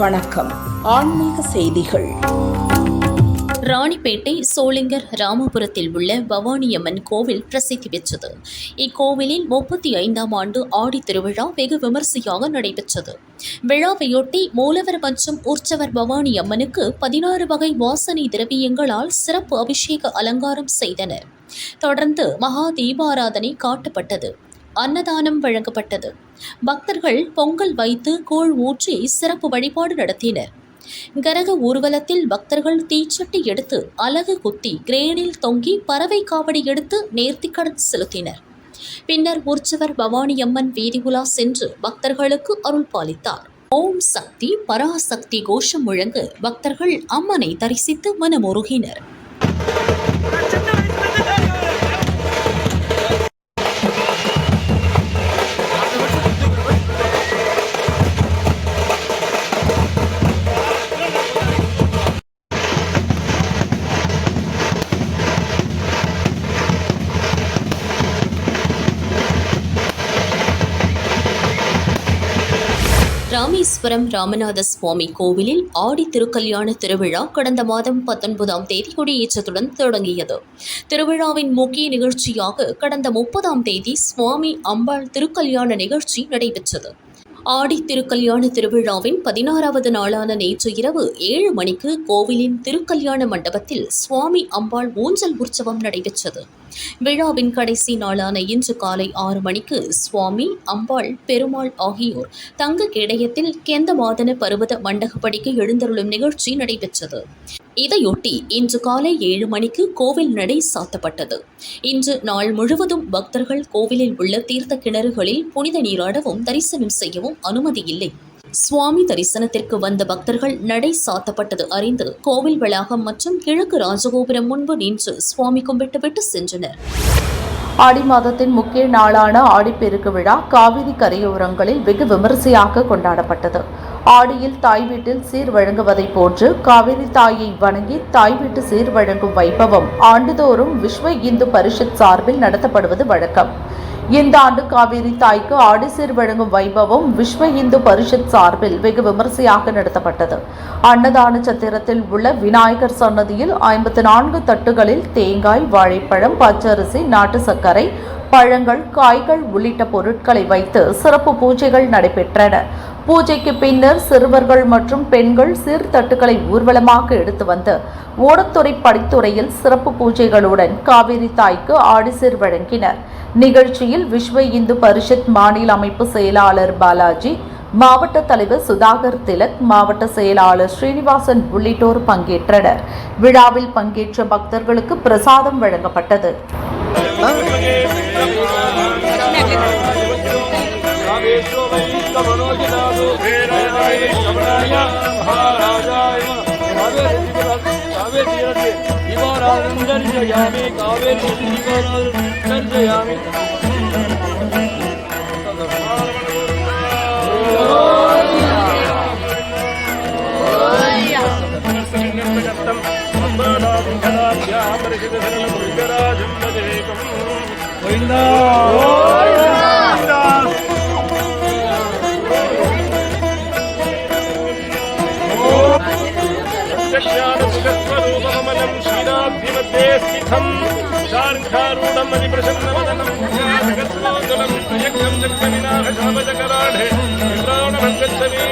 வணக்கம். ஆன்மீக செய்திகள். ராணிப்பேட்டை சோளிங்கர் ராமபுரத்தில் உள்ள பவானியம்மன் கோவில் பிரசித்தி பெற்றது. இக்கோவிலில் முப்பத்தி ஐந்தாம் ஆண்டு ஆடி திருவிழா வெகு விமரிசையாக நடைபெற்றது. விழாவையொட்டி மூலவர் மற்றும் உற்சவர் பவானி அம்மனுக்கு பதினாறு வகை வாசனை திரவியங்களால் சிறப்பு அபிஷேக அலங்காரம் செய்தனர். தொடர்ந்து மகா தீபாராதனை காட்டப்பட்டது. அன்னதானம் வழங்கப்பட்டது. பக்தர்கள் பொங்கல் வைத்து கூழ் ஊற்றி சிறப்பு வழிபாடு நடத்தினர். கரக ஊர்வலத்தில் பக்தர்கள் தீச்சட்டி எடுத்து அலகு குத்தி கிரேனில் தொங்கி பறவை காவடி எடுத்து நேர்த்திக்கடன் செலுத்தினர். பின்னர் உற்சவர் பவானியம்மன் வீதி உலா சென்று பக்தர்களுக்கு அருள் பாலித்தார். ஓம் சக்தி பராசக்தி கோஷம் முழங்க பக்தர்கள் அம்மனை தரிசித்து மனமுருகினர். ராமேஸ்வரம் ராமநாத சுவாமி கோவிலில் ஆடி திருக்கல்யாண திருவிழா கடந்த மாதம் பத்தொன்பதாம் தேதி கொடியேற்றத்துடன் தொடங்கியது. திருவிழாவின் முக்கிய நிகழ்ச்சியாக கடந்த முப்பதாம் தேதி சுவாமி அம்பாள் திருக்கல்யாண நிகழ்ச்சி நடைபெற்றது. ஆடி திருக்கல்யாண திருவிழாவின் பதினாறாவது நாளான நேற்று இரவு ஏழு மணிக்கு கோவிலின் திருக்கல்யாண மண்டபத்தில் சுவாமி அம்பாள் ஊஞ்சல் உற்சவம் நடைபெற்றது. விழாவின் கடைசி நாளான இன்று காலை ஆறு மணிக்கு சுவாமி அம்பாள் பெருமாள் ஆகியோர் தங்க கேடயத்தில் கெந்தமாதன பருவத மண்டகப்படிக்கு எழுந்தருளும் நிகழ்ச்சி நடைபெற்றது. இதையொட்டி இன்று காலை ஏழு மணிக்கு கோவில் நடை சாத்தப்பட்டது. இன்று நாள் முழுவதும் பக்தர்கள் கோவிலில் உள்ள தீர்த்த கிணறுகளில் புனித நீராடவும் தரிசனம் செய்யவும் அனுமதி இல்லை. சுவாமி தரிசனத்திற்கு வந்த பக்தர்கள் நடை சாத்தப்பட்டது அறிந்து கோவில் வளாகம் மற்றும் கிழக்கு ராஜகோபுரம் முன்பு நின்று சுவாமி கும்பிட்டுவிட்டு சென்றனர். ஆடி மாதத்தின் முக்கிய நாளான ஆடிப்பெருக்கு விழா காவிரி கரையோரங்களில் வெகு விமரிசையாக கொண்டாடப்பட்டது. ஆடியில் தாய் வீட்டில் சீர் வழங்குவதைப் போன்று காவிரி தாயை வணங்கி தாய் வீட்டு சீர் வழங்கும் வைபவம் ஆண்டுதோறும் விஸ்வ இந்து பரிஷத் சார்பில் நடத்தப்படுவது வழக்கம். இந்த ஆண்டு காவிரி தாய்க்கு ஆடி சீர் வழங்கும் வைபவம் விஸ்வ இந்து பரிஷத் சார்பில் வெகு விமரிசையாக நடத்தப்பட்டது. அன்னதான சத்திரத்தில் உள்ள விநாயகர் சன்னதியில் ஐம்பத்தி நான்கு தட்டுகளில் தேங்காய் வாழைப்பழம் பச்சரிசி நாட்டு சர்க்கரை பழங்கள் காய்கள் உள்ளிட்ட பொருட்களை வைத்து சிறப்பு பூஜைகள் நடைபெற்றன. பூஜைக்கு பின்னர் சிறுவர்கள் மற்றும் பெண்கள் சீர்தட்டுக்களை ஊர்வலமாக எடுத்து வந்து ஓடத்துறை படித்துறையில் சிறப்பு பூஜைகளுடன் காவிரி தாய்க்கு ஆடிசீர் வழங்கினர். நிகழ்ச்சியில் விஸ்வ இந்து பரிஷத் மாநில அமைப்பு செயலாளர் பாலாஜி மாவட்ட தலைவர் சுதாகர் திலக் மாவட்ட செயலாளர் ஸ்ரீனிவாசன் உள்ளிட்டோர் பங்கேற்றனர். விழாவில் பங்கேற்ற பக்தர்களுக்கு பிரசாதம் வழங்கப்பட்டது. दर्शयामि कावेरी दर्शयामि प्रत्यक्षानुस्वरूपमलं स्थितं शार्घारूढमधिप्रसन्नवदनं जगत्रोजनं प्रयज्ञं जगविनाशकामजकराढे प्राणमगच्छति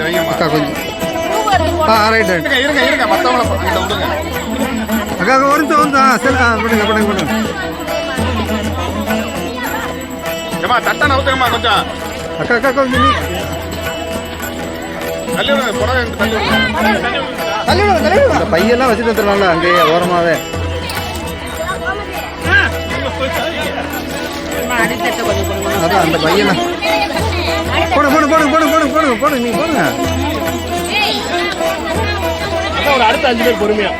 வையம்மா அக்கா கொஞ்சம். ஆ ரைட் ரைட் இருங்க இருங்க மத்தவங்கள அக்கா ஒரு விடுங்க விடுங்க விடுங்க ஏமா தட்டை நவுத்துங்கம்மா கொஞ்சம். அக்கா அக்கா கொஞ்சம் நீ தள்ளி விடுங்க புடவை எடுத்து தள்ளி விடுங்க. இந்த பையெல்லாம் வச்சுட்டு வந்துடலாம்ல அங்கேயே ஓரமாவே. அதான் அந்த பையெல்லாம் போடு போடு போடு போடு போடு போடு போடு நீ போடுங்க அஞ்சு பேர் பொறுமையா.